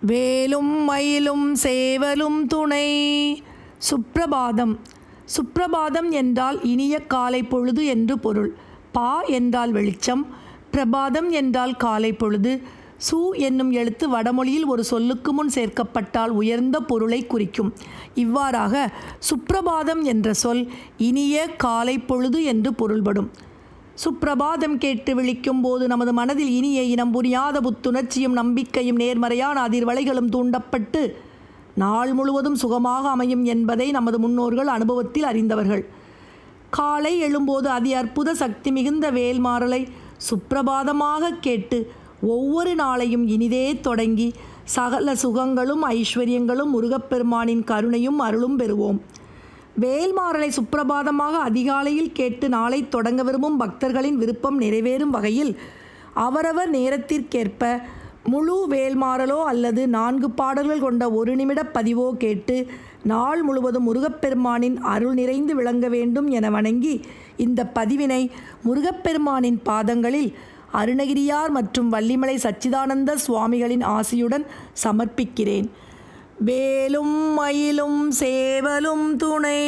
வேலும் மயிலும் சேவலும் துணை. சுப்பிரபாதம் சுப்பிரபாதம் என்றால் இனிய காலை பொழுது என்று பொருள். பா என்றால் வெளிச்சம் பிரபாதம் என்றால் காலை பொழுது. சு என்னும் எழுத்து வடமொழியில் ஒரு சொல்லுக்கு முன் சேர்க்கப்பட்டால் உயர்ந்த பொருளை குறிக்கும். இவ்வாறாக சுப்பிரபாதம் என்ற சொல் இனிய காலை பொழுது என்று பொருள்படும். சுப்பிரபாதம் கேட்டு விழிக்கும் போது நமது மனதில் இனிய இனம் புரியாத புத்துணர்ச்சியும் நம்பிக்கையும் நேர்மறையான அதிர்வலைகளும் தூண்டப்பட்டு நாள் முழுவதும் சுகமாக அமையும் என்பதை நமது முன்னோர்கள் அனுபவத்தில் அறிந்தவர்கள். காலை எழும்போது அதி அற்புத சக்தி மிகுந்த வேல்மாறலை சுப்பிரபாதமாக கேட்டு ஒவ்வொரு நாளையும் இனிதே தொடங்கி சகல சுகங்களும் ஐஸ்வர்யங்களும் முருகப்பெருமானின் கருணையும் அருளும் பெறுவோம். வேல்மாறலை சுப்பிரபாதமாக அதிகாலையில் கேட்டு நாளை தொடங்க விரும்பும் பக்தர்களின் விருப்பம் நிறைவேறும் வகையில் அவரவர் நேரத்திற்கேற்ப முழு வேல்மாறலோ அல்லது நான்கு பாடல்கள் கொண்ட ஒரு நிமிட பதிவோ கேட்டு நாள் முழுவதும் முருகப்பெருமானின் அருள் நிறைந்து விளங்க வேண்டும் என வணங்கி இந்த பதிவினை முருகப்பெருமானின் பாதங்களில் அருணகிரியார் மற்றும் வள்ளிமலை சச்சிதானந்த சுவாமிகளின் ஆசியுடன் சமர்ப்பிக்கிறேன். வேலும் மயிலும் சேவலும் துணை.